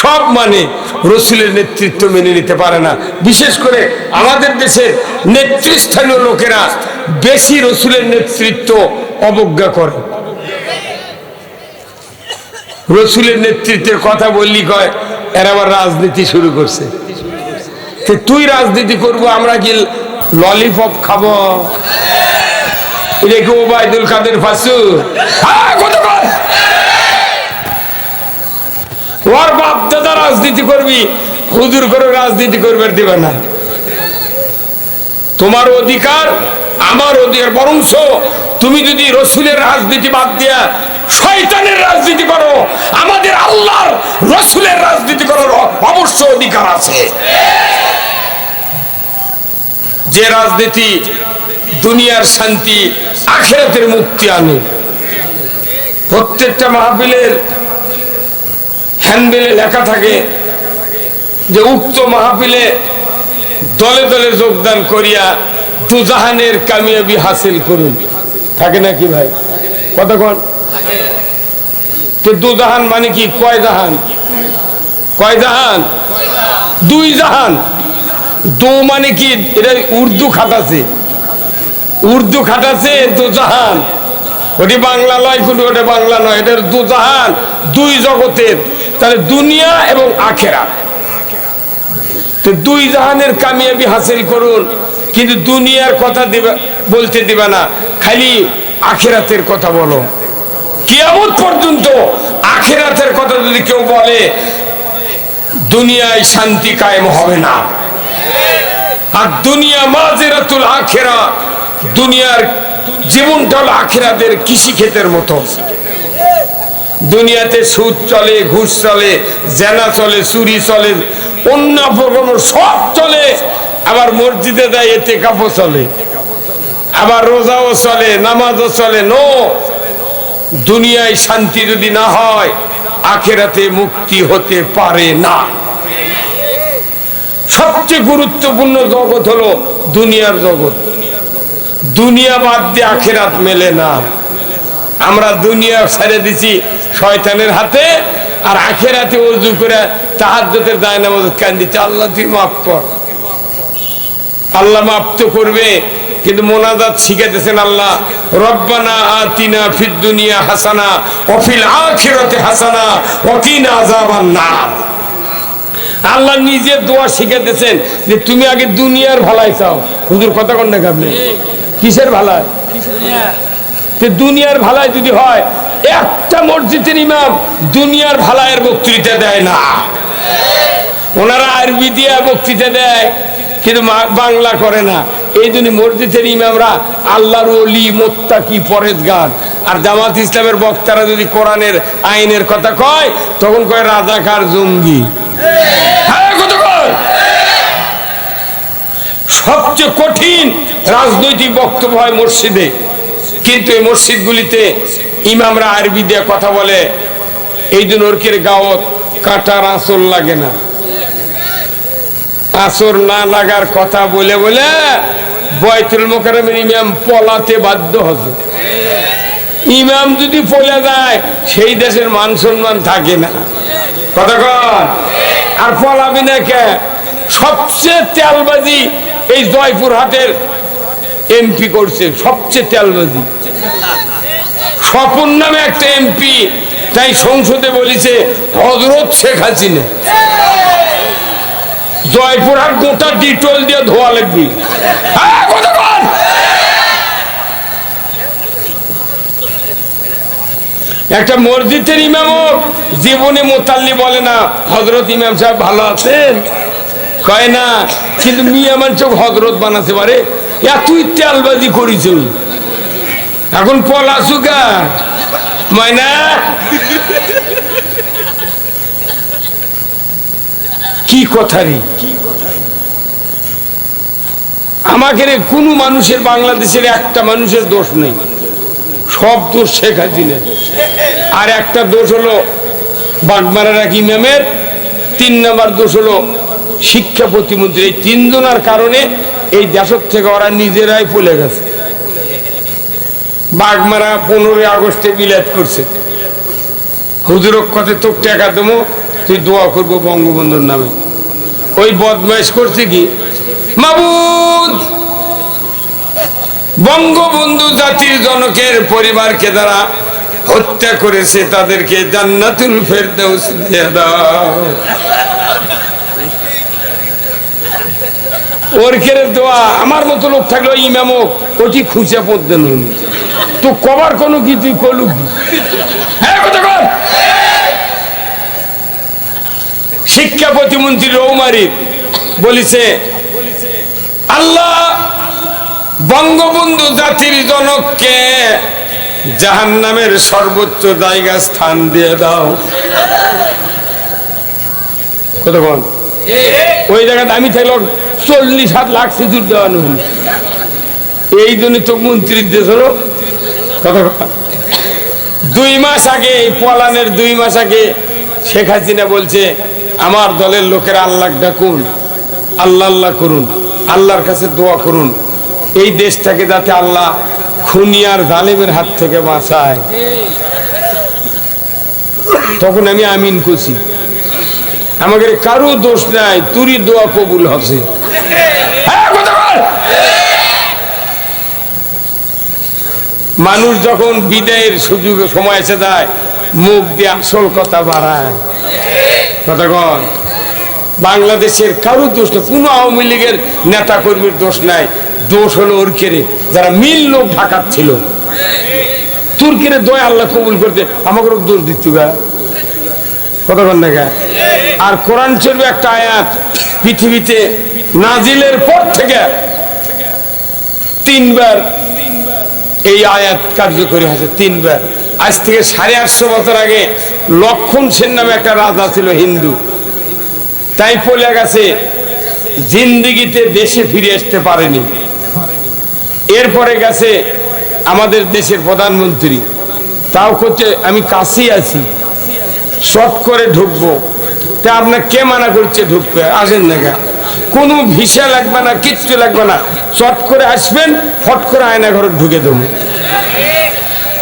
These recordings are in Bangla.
সব মানে রসুলের নেতৃত্ব মেনে নিতে পারে না। বিশেষ করে আমাদের দেশের নেতৃস্থানীয় লোকেরা বেশি রসুলের নেতৃত্ব অবজ্ঞা করে। রসুলের নেতৃত্বের কথা বললি কয়, এরা আবার রাজনীতি শুরু করছে। তুই রাজনীতি করব, আমরা কি ললিপপ খাব? ওবায়দুল কাদের ফাসু? ওর বাপ দাদা রাজনীতি করবি, হুজুর করে রাজনীতি করবে দিবে না। তোমার অধিকার আমার অধিকার বরংশ তুমি যদি রসুলের রাজনীতি বাদ দিয়া শয়তানের রাজনীতি করো, আমাদের আল্লাহর রসুলের রাজনীতি করার অবশ্য অধিকার আছে। যে রাজনীতি দুনিয়ার শান্তি, আখেরাতের মুক্তি আনে। প্রত্যেকটা মাহফিলের হ্যান্ডেলে লেখা থাকে যে উক্ত মাহফিলে দলে দলে যোগদান করিয়া দুজাহানের কামিয়াবি হাসিল করুন। থাকে নাকি ভাই? কতক্ষণ দুজাহান মানে কি? কয় জাহান? কয় জাহান? দুই জাহান। দু মানে কি? এটা উর্দু খাটাছে উর্দু খাটাছে দুজাহান। ওটি বাংলা নয় কোনো ওটা বাংলা নয়। এটা দুজাহান, দুই জগতের। তাহলে দুনিয়া এবং আখেরা। তো দুই জাহানের কামিয়াবি হাসিল করুন, কিন্তু দুনিয়ার কথা বলতে দিবা না। খালি আখেরাতের কথা বলো। কিয়ামত পর্যন্ত আখেরাতের কথা যদি কেউ বলে, দুনিয়ায় শান্তি কায়েম হবে না। আর দুনিয়া মাজেরাতুল আখেরা, দুনিয়ার জীবনটা হলো আখেরাদের কৃষি ক্ষেতের মতো। দুনিয়াতে সুদ চলে, ঘুষ চলে, জেনা চলে, চুরি চলে, অন্য প্রকরণ সব চলে। আবার মসজিদে দেয় এতে কাপও চলে। আবার রোজাও চলে, নামাজও চলে, নো। দুনিয়ায় শান্তি যদি না হয়, আখেরাতে মুক্তি হতে পারে না। সবচেয়ে গুরুত্বপূর্ণ জগৎ হলো দুনিয়ার জগৎ। দুনিয়া বাদ দিয়ে আখেরাত মেলে না। আমরা দুনিয়া ছেড়ে দিছি শয়তানের হাতে আর আখের হাতে অজু করে তাহাজ্জতের দায় নামাজ কেন দিচ্ছে আল্লাহ তুই মাফ কর। আল্লাহ মাফ তো করবে কিন্তু মোনাজাত শিখাইতেছেন আল্লাহ রব্বানা আতিনা ফিদ দুনিয়া হাসানা অফিল আখিরাতে হাসানা ওয়াকিনা আযাবান নার। আল্লাহ নিজে দোয়া শিখাইতেছেন যে তুমি আগে দুনিয়ার ভালাই চাও। হুজুর কথা কন না আপনি? কিসের ভালাই? দুনিয়ার ভালাই যদি হয় একটা মসজিদের ইমাম দুনিয়ার ভালাইয়ের বক্তৃতা দেয় না। ওনারা আরবি দিয়ে বক্তৃতা দেয়, কিন্তু বাংলা করে না। এই জন্য মসজিদের ইমামরা আল্লাহর অলি মোত্তাকি, পরেজগার। আর জামাত ইসলামের বক্তারা যদি কোরআনের আইনের কথা কয়, তখন কয় রাজাকার জঙ্গি। হ্যাঁ? সবচেয়ে কঠিন রাজনৈতিক বক্তব্য হয় মসজিদে। কিন্তু এই মসজিদগুলিতে ইমামরা আরবি দিয়ে কথা বলে, এই জন্য ওরকের গাওত, কাটার আসল লাগে না। আসর না লাগার কথা বলে বলে বয়তুল মোকারমের ইমাম পলাতে বাধ্য হবে ইমাম যদি পলে যায়, সেই দেশের মান সম্মান থাকে না। কথা আর পলাবি না কে? সবচেয়ে তেলবাজি এই জয়পুর হাটের এমপি করছে, সবচেয়ে তেলবাজি। স্বপন নামে একটা এমপি তাই সংসদে বলেছে হজরত শেখ হাসিনা। জয়পুরহাট গোটা ডিটল দিয়ে ধোয়া লাগবি। হ্যাঁ, একটা মসজিদের ইমামও জীবনে মোতাল্লি বলে না হজরত ইমাম সাহেব ভালো আছেন? কয় না কিন্তু মিয়া চোখ হজরত বানাতে পারে। এতই তেলবাজি করিস এখন পলাশুকা ময়না? কি কথা রে? আমাকে রে কোনো মানুষের বাংলাদেশের একটা মানুষের দোষ নেই। সব দোষ শেখ হাসিনের। আর একটা দোষ হলো বাগমারার এক ইমামের। তিন নম্বর দোষ হলো শিক্ষা প্রতিমন্ত্রী। এই তিনজনার কারণে এই দেশের থেকে ওরা নিজেরাই পলে গেছে। বাগমারা পনেরোই আগস্টে বিলাত করছে। হুজুরক কথা তোর টাকা দেবো, তুই দোয়া করব বঙ্গবন্ধুর নামে। ওই বদমাইশ করছে কি? মাবুদ! বঙ্গবন্ধু জাতির জনকের পরিবারকে যারা হত্যা করেছে, তাদেরকে জান্নাতুল ফেরদাউস দিয়ে দাও। দোয়া আমার মতো লোক ওটি খুঁজে তো কবার কোনো হ্যাঁ শিক্ষা প্রতিমন্ত্রী বলিছে, আল্লাহ বঙ্গবন্ধু জাতির জনককে জাহান নামের সর্বোচ্চ জায়গা স্থান দিয়ে দাও। কতক্ষণ ওই জায়গাতে আমি থাকলে চল্লিশ হাত লাখ সিঁদুর দেওয়ানো হলো এই জন্য তো মন্ত্রীর দেশ হলো দুই মাস আগে পলানের দুই মাস আগে শেখ হাসিনা বলছে আমার দলের লোকেরা আল্লাহ ডাকুন আল্লাহ আল্লাহ করুন আল্লাহর কাছে দোয়া করুন। এই দেশটাকে যাতে আল্লাহ খুনিয়ার জালেমের হাত থেকে বাঁচায়। তখন আমি আমিন করছি। আমাদের কারও দোষ নাই, তুরি দোয়া কবুল হবে হ্যাঁ। মানুষ যখন বিদায়ের সুযোগ সময় এসে যায়, মুখ দিয়ে আসল কথা বাড়ায়। কথা বাংলাদেশের কারও দোষ নেই, কোনো আওয়ামী লীগের নেতা কর্মীর দোষ নাই। দোষ হলো ওর যারা মিল লোক ঢাকার ছিল তুর্কিরে দয় আল্লাহ কবুল করতে আমাকে দোষ দিচ্ছ গা। না গা? আর কোরআন শরীফ একটা আয়াত পৃথিবীতে নাজিলের পর থেকে তিনবার এই আয়াত কার্যকরী হয়েছে, তিনবার। আজ থেকে সাড়ে আটশো বছর আগে লক্ষণ সেন নামে একটা রাজা ছিল হিন্দু। তাই পলে গেছে, জিন্দিগিতে দেশে ফিরে আসতে পারেনি। এরপরে গেছে আমাদের দেশের প্রধানমন্ত্রী। তাও করছে আমি কাছেই আছি। শর্ট করে ঢুকবো। তা আপনার কে মানা করছে ঢুকবে? আসেন না কেন? ভিসা লাগবে না, কিচ্ছু লাগবে না। চট করে আসবেন, ফট করে আয়না ঘরে ঢুকে দেবো।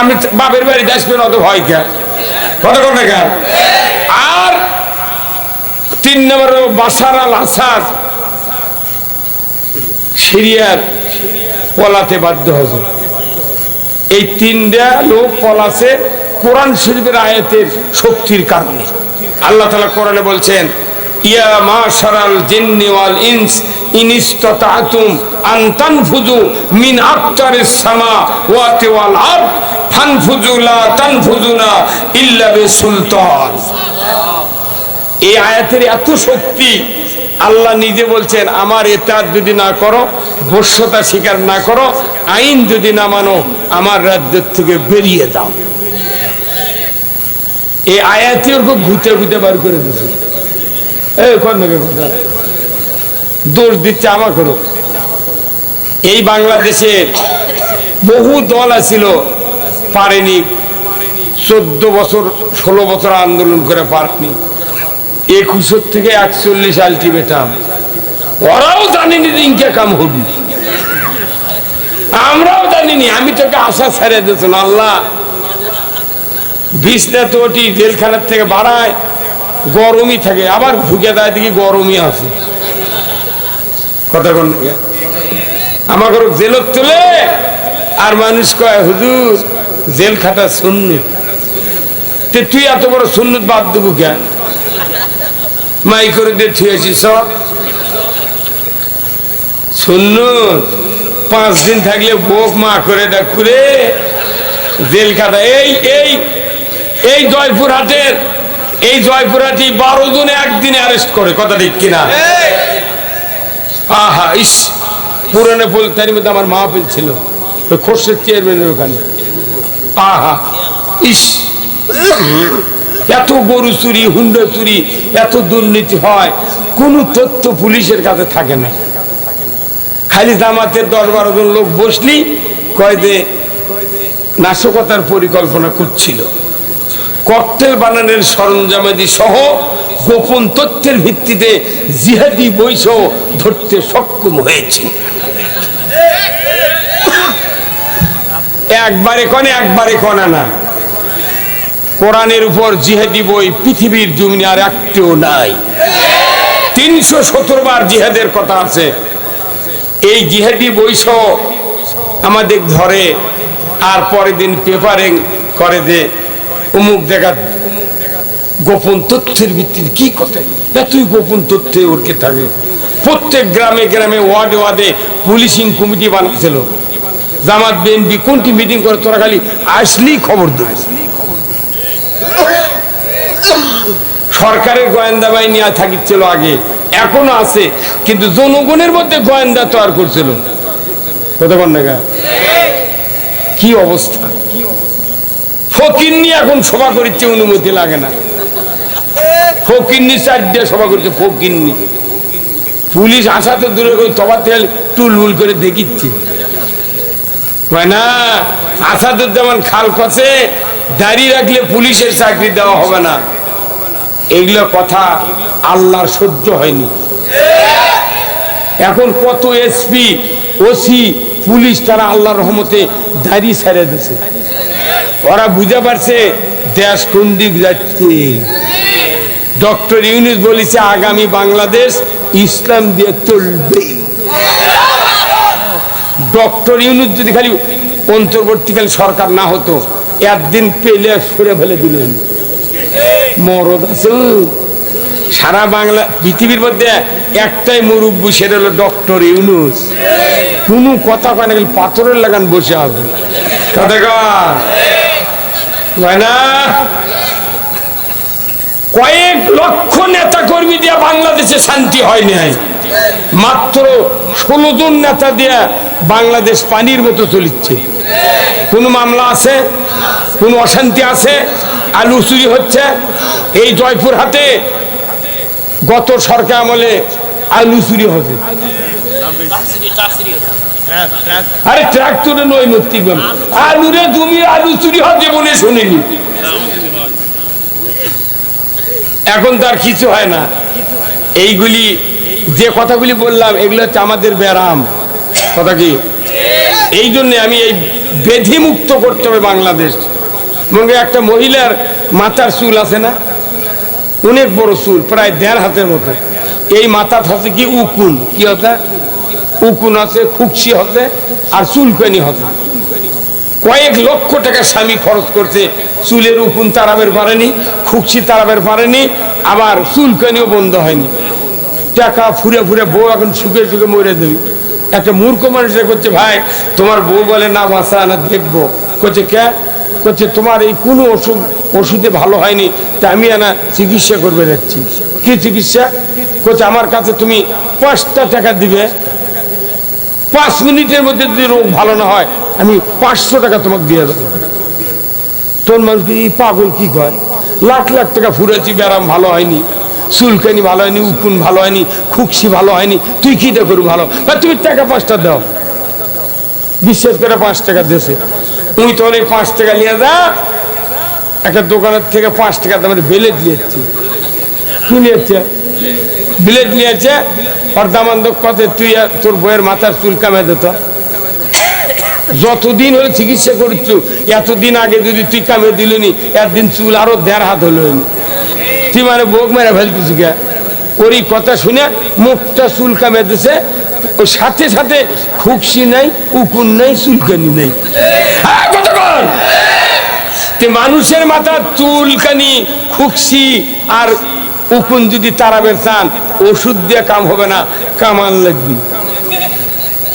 আমি বাপের বাড়িতে আসবেন, অত ভয় কে? কত কেন আর তিন নম্বর বাসার আল আসাদ। সিরিয়ার পলাতে বাধ্য হয়েছে। এই তিনটা লোক পলাছে কোরআন শরীফের আয়াতের শক্তির কারণে। আল্লাহ তালা কোরআনে বলছেন, ইয়া মা সারাল জিন্নি ওয়াল ইনস ইনিস্তাতাতুম আন তানফুযু মিন আকতারিস সামা ওয়াতি ওয়াল আরদ, ফানফুযু লা তানফুযুনা ইল্লা বিসুলতান। এই আয়াতের এত শক্তি, আল্লাহ নিজে বলছেন, আমার এতার যদি না করো বর্ষতা স্বীকার না করো, আইন যদি না মানো, আমার রাজ্যের থেকে বেরিয়ে দাও এই আয়াতি ওরকম ঘুতে ঘুতে বার করে দিছে। এই কোন থেকে কথা দোষ দিচ্ছে আমার করো। এই বাংলাদেশের বহু দল আছিল, পারেনি। চোদ্দ বছর, ষোলো বছর আন্দোলন করে পারেনি। একুশের থেকে একচল্লিশ আলটিমেটাম। ওরাও জানিনি ইনকে কাম হবি। আমরাও জানিনি, আমি তোকে আশা ছেড়ে দিয়েছেন আল্লাহ। বিছনা তো ওটি জেলখানার থেকে বাড়ায়, গরমই থাকে। আবার ঢুকে দেয় দেখি গরমই আছে। কথা কোন আমাকে জেলত তুলে আর মানুষ কয়, হুজুর জেল খাটা শূন্য তে তুই এত বড় শূন্য বাদ দেবো কেন মাই করে দিয়ে থুয়েছি সব শূন্য পাঁচ দিন থাকলে বোক মা করে ডাকুরে জেল খাটা এই এই এই জয়পুর হাটের এই জয়পুর হাটি বারো জনে একদিনে অ্যারেস্ট করে কথা ঠিক কিনা? আহা ইস পুরানো ফুল তার মধ্যে আমার মাহফিল ছিল। খোরশেদ চেয়ারম্যানের ওখানে। আহা ইস এত গরু চুরি হুন্ডা চুরি এত দুর্নীতি হয় কোনো তথ্য পুলিশের কাছে থাকে না। খালি জামাতের দশ বারো জন লোক বসলি কয় দে নাশকতার পরিকল্পনা করছিল। ককটেল বানানোর সরঞ্জামাদি সহ গোপন তথ্যের ভিত্তিতে জিহাদি বৈশ ধরতে সক্ষম হয়েছে। একবারে কনে একবারে কনে না। কোরআনের উপর জিহাদি বই পৃথিবীর জমিনে আর একটিও নাই। তিনশো সত্তর বার জিহাদের কথা আছে। এই জিহাদি বৈশ আমাদের ধরে আর পরের দিন পেপারে করে যে অমুক জায়গা গোপন তথ্যের ভিত্তিতে কি কথা এতই গোপন তথ্যে ওরকে থাকে? প্রত্যেক গ্রামে গ্রামে, ওয়ার্ডে ওয়ার্ডে পুলিশিং কমিটি বানিয়েছিল। জামাত, বিএনপি, কোনটি মিটিং করে তোরা খালি আসলেই খবর দেবে সরকারের গোয়েন্দা বাহিনী থাকিছিল আগে, এখনও আছে, কিন্তু জনগণের মধ্যে গোয়েন্দা তৈরি করছিল। কতক্ষণ টাকা কি অবস্থা? ফকিন্নি এখন সভা করিচ্ছে অনুমতি লাগে না। ফকিন্নি চারটে সভা করছে ফকিন্নি পুলিশ আসা তো দূরে করে তবা তেল টুলবুল করে দেখিচ্ছে। না, আসাদুজ্জামান খাল পাশে দাঁড়িয়ে রাখলে পুলিশের চাকরি দেওয়া হবে না। এগুলো কথা আল্লাহর সহ্য হয়নি। এখন কত এসপি, ওসি, পুলিশ তারা আল্লাহর রহমতে দাঁড়িয়ে ছেড়ে দিছে। ওরা বুঝে পারছে, দেশ কোন দিক যাচ্ছে। ডক্টর ইউনুস বলেছে, আগামী বাংলাদেশ ইসলাম দিয়ে চলবে। ডক্টর ইউনুস যদি খালি অন্তর্বর্তীকালীন সরকার না হতো, একদিন পেলে সরে ফেলে দিলেন। মরদ আছে। সারা বাংলা পৃথিবীর মধ্যে একটাই মুরব্বী, সেটা হলো ডক্টর ইউনুস। কোনো কথা কয় না পাথরের লাগান বসে আছে কথা কয়েক লক্ষ নেতা কর্মী দিয়া বাংলাদেশে শান্তি হয় নাই। মাত্র ষোলো জন নেতা দিয়া বাংলাদেশ পানির মতো চলিচ্ছে। কোনো মামলা আছে? কোনো অশান্তি আছে? আলু চুরি হচ্ছে? এই জয়পুর হাতে গত সরকার আমলে আলু চুরি হচ্ছে আরে ট্রাক্টরে নয় মূর্তি আলুরে জমি আলু চুরি হচ্ছে বলে শুনিনি। এখন তার কিছু হয় না। এইগুলি যে কথাগুলি বললাম, এগুলো হচ্ছে আমাদের ব্যারাম। কথা কি? এই জন্যে আমি এই বেধি মুক্ত করতে হবে বাংলাদেশ। এবং একটা মহিলার মাথার চুল আছে না? অনেক বড় চুল, প্রায় দেড় হাতের মতো। এই মাথা আছে কি উকুন? কি হতে উকুন আছে খুকসি হতে আর চুলকানি হতে কয়েক লক্ষ টাকা স্বামী খরচ করছে। চুলের উকুন তারাবের পারেনি খুকসি তারাবের পারেনি, আবার চুলকানিও বন্ধ হয়নি। টাকা ফুরে ফুরে বউ এখন সুখে সুখে মরে দেবে একটা মূর্খ মানুষের করছে ভাই, তোমার বউ বলে না বাসা না দেখব। করছে কে? করছে তোমার এই কোনো অসুখ, ওষুধে ভালো হয়নি, তা আমি না চিকিৎসা করবে যাচ্ছি। কি চিকিৎসা? করছে আমার কাছে তুমি পাঁচটা টাকা দিবে পাঁচ মিনিটের মধ্যে যদি রোগ ভালো না হয়, আমি পাঁচশো টাকা তোমাকে দিয়ে দেবো। তোর মানুষকে এই পাগল কি কয়? লাখ লাখ টাকা ফুরেছি, ব্যারাম ভালো হয়নি, চুলকানি ভালো হয়নি, উকুন ভালো হয়নি, খুকসি ভালো হয়নি, তুই কি করু ভালো? বা তুমি টাকা পাঁচটা দাও। বিশ্বাস করে পাঁচ টাকা দেশে। তুই তো অনেক পাঁচ টাকা নিয়ে যা, একটা দোকানের থেকে পাঁচ টাকা দামের বেলে দিয়েছি কি নিয়েছে বিলেট নিয়েছে দামান্দ কত তুই আর তোর বইয়ের মাথার চুল কামে দিত যতদিন হলে চিকিৎসা করছু এতদিন আগে যদি তুই কামে দিলনি একদিন চুল আরও দেড় হাত হলো তুই মানে বোক মেরে ফেলতেছি কে ওরই কথা শুনে মুখটা চুল কামে দিছে ওর সাথে সাথে খুকসি নাই উকুন নাই চুলকানি নাই মানুষের মাথা চুলকানি খুকসি আর উকুন যদি তারাবের চান, ওষুধ দিয়ে কাম হবে না কামান লাগবে।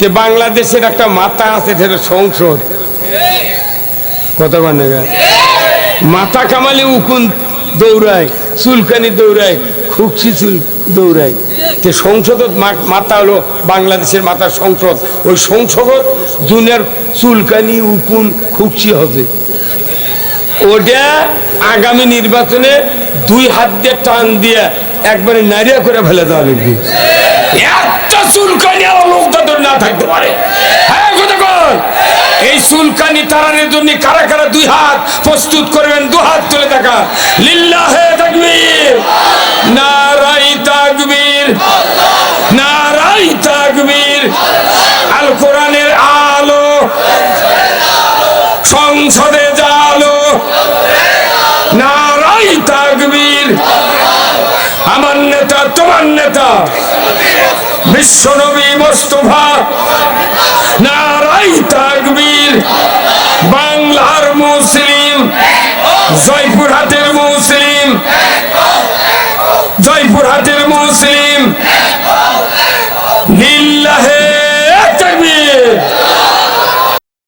যে বাংলাদেশের একটা মাথা আছে, সেটা সংসদ। কত মানে মাথা কামালে উকুন দৌড়ায়, চুলকানি দৌড়ায়, খুকসি চুল দৌড়ায়। তে সংসদ মাথা হলো বাংলাদেশের মাথা সংসদ। ওই সংসদ দুনিয়ার চুলকানি, উকুন, খুকসি হবে। ওটা আগামী নির্বাচনে দুই হাত দিয়ে টান দিয়ে একবারে নারিয়া করে ফেলে দেওয়া একটা চুলকানি আর লোক তাদের না থাকতে পারে। হ্যাঁ এই চুলকানি জন্য কারা কারা দুই হাত প্রস্তুত করবেন, দু হাত তুলে দেখা লিল্লাহে তাকবীর। নারাই তাকবীর। নারাই তাকবীর। আল কোরআনের আলো। সংসদে আমার নেতা, তোমার নেতা। বিশ্ব নবী মোস্তফা নারাই তাকবীর, বাংলার মুসলিম, জয়পুরহাটের মুসলিম জয়পুরহাটের মুসলিম লিল্লাহে